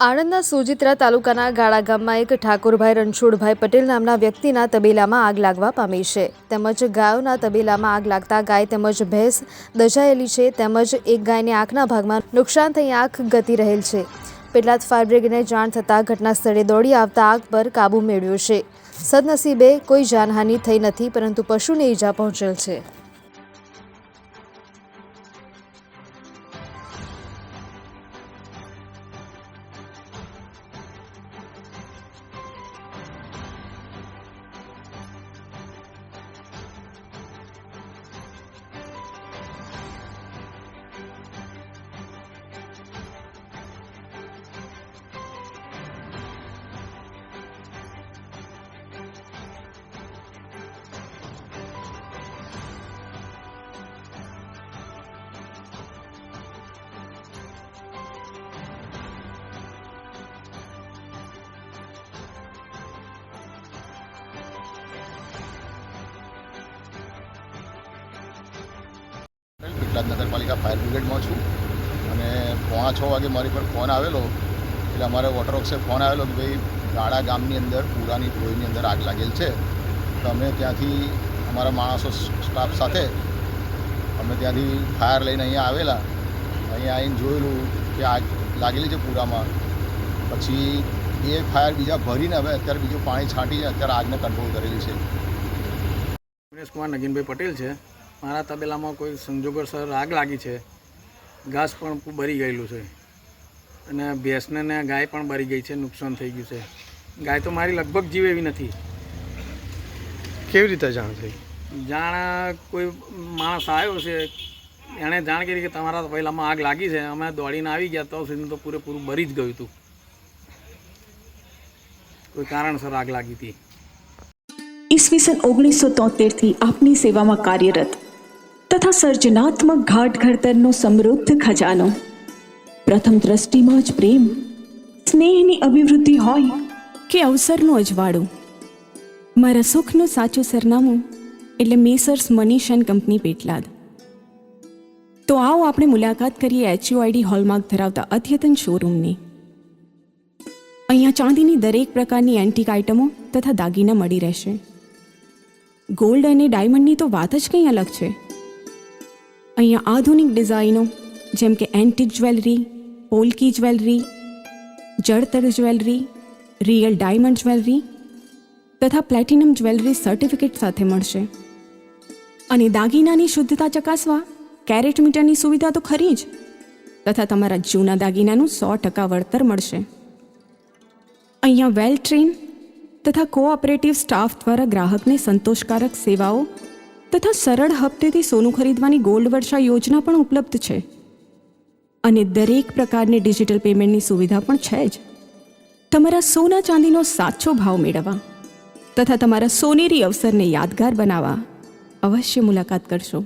આણંદના સોજિત્રા તાલુકાના ગાળા ગામમાં એક ઠાકોરભાઈ રણછોડભાઈ પટેલ નામના વ્યક્તિના તબેલામાં આગ લાગવા પામી છે. તેમજ ગાયોના તબેલામાં આગ લાગતા ગાય તેમજ ભેંસ દજાયેલી છે. તેમજ એક ગાયને આંખના ભાગમાં નુકસાન થઈ આંખ ગતી રહેલ છે. પેટલાદ ફાયર બ્રિગેડને જાણ થતાં ઘટના સ્થળે દોડી આવતા આગ પર કાબૂ મેળવ્યો છે. સદનસીબે કોઈ જાનહાનિ થઈ નથી, પરંતુ પશુને ઈજા પહોંચેલ છે. પેટલાદ નગરપાલિકા ફાયર બ્રિગેડમાં છું. અને પોણા છ વાગે મારી પર ફોન આવેલો. એટલે અમારે વોટર વર્ક્સે ફોન આવેલો કે ભાઈ, ગાળા ગામની અંદર, પૂરાની ડોઈની અંદર આગ લાગેલ છે. તો અમે ત્યાંથી અમારા માણસો સ્ટાફ સાથે અમે ત્યાંથી ફાયર લઈને અહીંયા આવેલા. અહીંયા આવીને જોયેલું કે આગ લાગેલી છે પૂરામાં. પછી એ ફાયર બીજા ભરીને હવે અત્યારે બીજું પાણી છાંટીને અત્યારે આગને કંટ્રોલ કરેલી છે. કુમાર, નગીનભાઈ પટેલ છે. મારા તબેલામાં કોઈ સંજોગોસર આગ લાગી છે. ઘાસ પણ બળી ગયેલું છે. અને ભેંસને ને ગાય પણ બળી ગઈ છે નુકસાન થઈ ગયું છે. ગાય તો મારી લગભગ જીવ એવી નથી. કેવી રીતે જાણ થઈ? જાણ કોઈ માણસ આવ્યો છે એણે જાણ કરી કે તમારા પહેલાંમાં આગ લાગી છે. અમે દોડીને આવી ગયા તો સુધી તો પૂરેપૂરું બરી જ ગયું હતું. કોઈ કારણસર આગ લાગી હતી. ઈસવીસન ઓગણીસો તોતેરથી આપની સેવામાં કાર્યરત તથા સર્જનાત્મક ઘાટ ઘડતરનો સમૃદ્ધ ખજાનો. પ્રથમ દ્રષ્ટિમાં જ પ્રેમ, સ્નેહની અભિવૃદ્ધિ હોય કે અવસરનું અજવાળું. મારા સુખનું સાચું સરનામું એટલે messrs Manish and company Petlad. તો આવો આપણે મુલાકાત કરીએ એચયુઆઈડી હોલમાર્ક ધરાવતા અદ્યતન શોરૂમની. અહીંયા ચાંદીની દરેક પ્રકારની એન્ટિક આઇટમો તથા દાગીના મળી રહેશે. ગોલ્ડ અને ડાયમંડની તો વાત જ કંઈ અલગ છે. અહીંયા આધુનિક ડિઝાઇનો, જેમ કે એન્ટિક જ્વેલરી પોલકી જ્વેલરી જળતર જ્વેલરી રિયલ ડાયમંડ જ્વેલરી તથા પ્લેટિનમ જ્વેલરી સર્ટિફિકેટ સાથે મળશે. અને દાગીનાની શુદ્ધતા ચકાસવા કેરેટ મીટરની સુવિધા તો ખરી જ, તથા તમારા જૂના દાગીનાનું સો ટકા વળતર મળશે. અહીંયા વેલ ટ્રેન તથા કોઓપરેટિવ સ્ટાફ દ્વારા ગ્રાહકને સંતોષકારક સેવાઓ તથા સરળ હપ્તેથી સોનું ખરીદવાની ગોલ્ડ વર્ષા યોજના પણ ઉપલબ્ધ છે. અને દરેક પ્રકારની ડિજિટલ પેમેન્ટની સુવિધા પણ છે જ. તમારા સોના ચાંદીનો સાચો ભાવ મેળવવા તથા તમારા સોનેરી અવસરને યાદગાર બનાવવા અવશ્ય મુલાકાત કરશો.